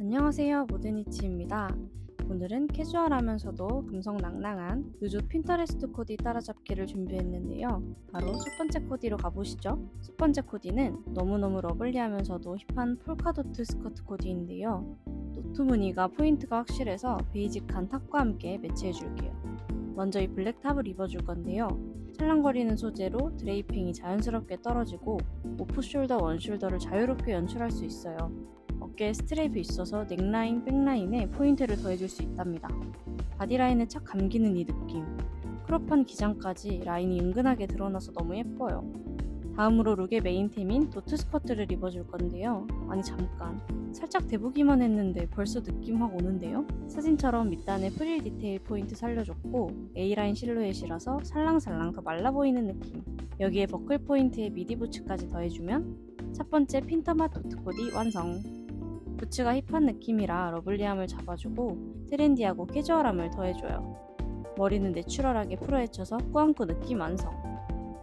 안녕하세요 모드니치입니다. 오늘은 캐주얼하면서도 금성낭낭한 루즈 핀터레스트 코디 따라잡기를 준비했는데요. 바로 첫 번째 코디로 가보시죠. 첫 번째 코디는 너무너무 러블리하면서도 힙한 폴카도트 스커트 코디인데요. 노트 무늬가 포인트가 확실해서 베이직한 탑과 함께 매치해줄게요. 먼저 이 블랙 탑을 입어줄 건데요. 찰랑거리는 소재로 드레이핑이 자연스럽게 떨어지고 오프 숄더 원 숄더를 자유롭게 연출할 수 있어요. 어깨에 스트랩이 있어서 넥라인, 백라인에 포인트를 더해줄 수 있답니다. 바디라인에 착 감기는 이 느낌. 크롭한 기장까지 라인이 은근하게 드러나서 너무 예뻐요. 다음으로 룩의 메인템인 도트 스커트를 입어줄 건데요. 아니 잠깐. 살짝 대보기만 했는데 벌써 느낌 확 오는데요? 사진처럼 밑단에 프릴 디테일 포인트 살려줬고 A라인 실루엣이라서 살랑살랑 더 말라 보이는 느낌. 여기에 버클 포인트에 미디 부츠까지 더해주면 첫 번째 핀터맛 도트 코디 완성. 부츠가 힙한 느낌이라 러블리함을 잡아주고 트렌디하고 캐주얼함을 더해줘요. 머리는 내추럴하게 풀어헤쳐서 꾸안꾸 느낌 완성.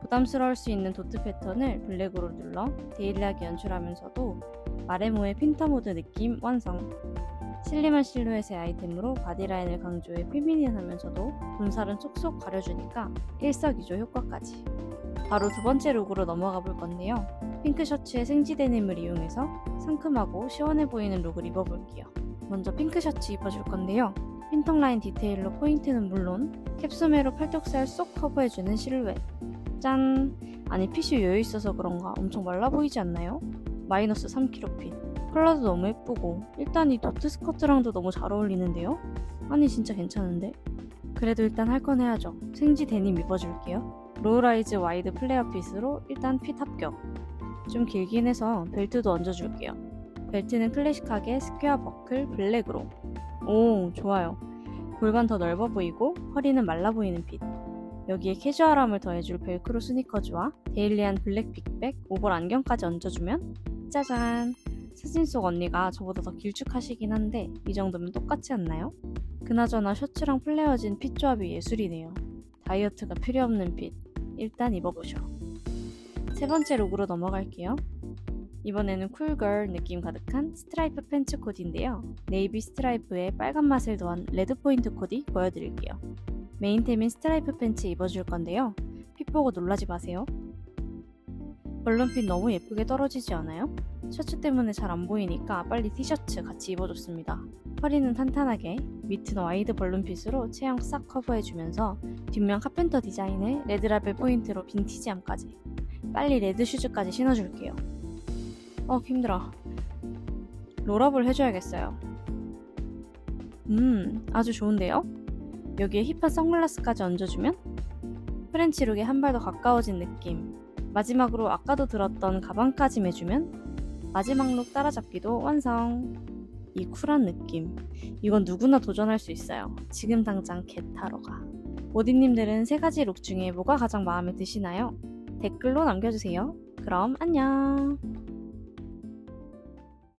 부담스러울 수 있는 도트 패턴을 블랙으로 눌러 데일리하게 연출하면서도 마레모의 핀터 모드 느낌 완성. 슬림한 실루엣의 아이템으로 바디라인을 강조해 페미닌하면서도 본살은 쏙쏙 가려주니까 일석이조 효과까지. 바로 두 번째 룩으로 넘어가 볼 건데요. 핑크 셔츠에 생지 데님을 이용해서 상큼하고 시원해 보이는 룩을 입어볼게요. 먼저 핑크 셔츠 입어줄 건데요. 핀턱 라인 디테일로 포인트는 물론 캡소매로 팔뚝살 쏙 커버해주는 실루엣. 짠! 아니 핏이 여유있어서 그런가 엄청 말라 보이지 않나요? 마이너스 3kg 핏. 컬러도 너무 예쁘고 일단 이 도트 스커트랑도 너무 잘 어울리는데요? 아니 진짜 괜찮은데? 그래도 일단 할 건 해야죠. 생지 데님 입어줄게요. 로우라이즈 와이드 플레어 핏으로 일단 핏 합격. 좀 길긴 해서 벨트도 얹어줄게요. 벨트는 클래식하게 스퀘어 버클 블랙으로. 오, 좋아요. 골반 더 넓어 보이고 허리는 말라 보이는 핏. 여기에 캐주얼함을 더해줄 벨크로 스니커즈와 데일리한 블랙 빅백, 오벌 안경까지 얹어주면 짜잔! 사진 속 언니가 저보다 더 길쭉하시긴 한데 이 정도면 똑같지 않나요? 그나저나 셔츠랑 플레어진 핏 조합이 예술이네요. 다이어트가 필요 없는 핏. 일단 입어보셔. 세 번째 룩으로 넘어갈게요. 이번에는 쿨걸 느낌 가득한 스트라이프 팬츠 코디인데요. 네이비 스트라이프에 빨간 맛을 더한 레드 포인트 코디 보여드릴게요. 메인템인 스트라이프 팬츠 입어줄 건데요. 핏 보고 놀라지 마세요. 벌룬핏 너무 예쁘게 떨어지지 않아요? 셔츠 때문에 잘 안 보이니까 빨리 티셔츠 같이 입어줬습니다. 허리는 탄탄하게, 밑은 와이드 벌룬핏으로 체형 싹 커버해주면서 뒷면 카펜터 디자인의 레드라벨 포인트로 빈티지함까지 빨리 레드 슈즈까지 신어줄게요. 어 힘들어. 롤업을 해줘야겠어요. 음 아주 좋은데요? 여기에 힙한 선글라스까지 얹어주면 프렌치 룩에 한 발 더 가까워진 느낌. 마지막으로 아까도 들었던 가방까지 매주면 마지막 룩 따라잡기도 완성. 이 쿨한 느낌. 이건 누구나 도전할 수 있어요. 지금 당장 개 타러 가. 모디님들은 세 가지 룩 중에 뭐가 가장 마음에 드시나요? 댓글로 남겨주세요. 그럼 안녕.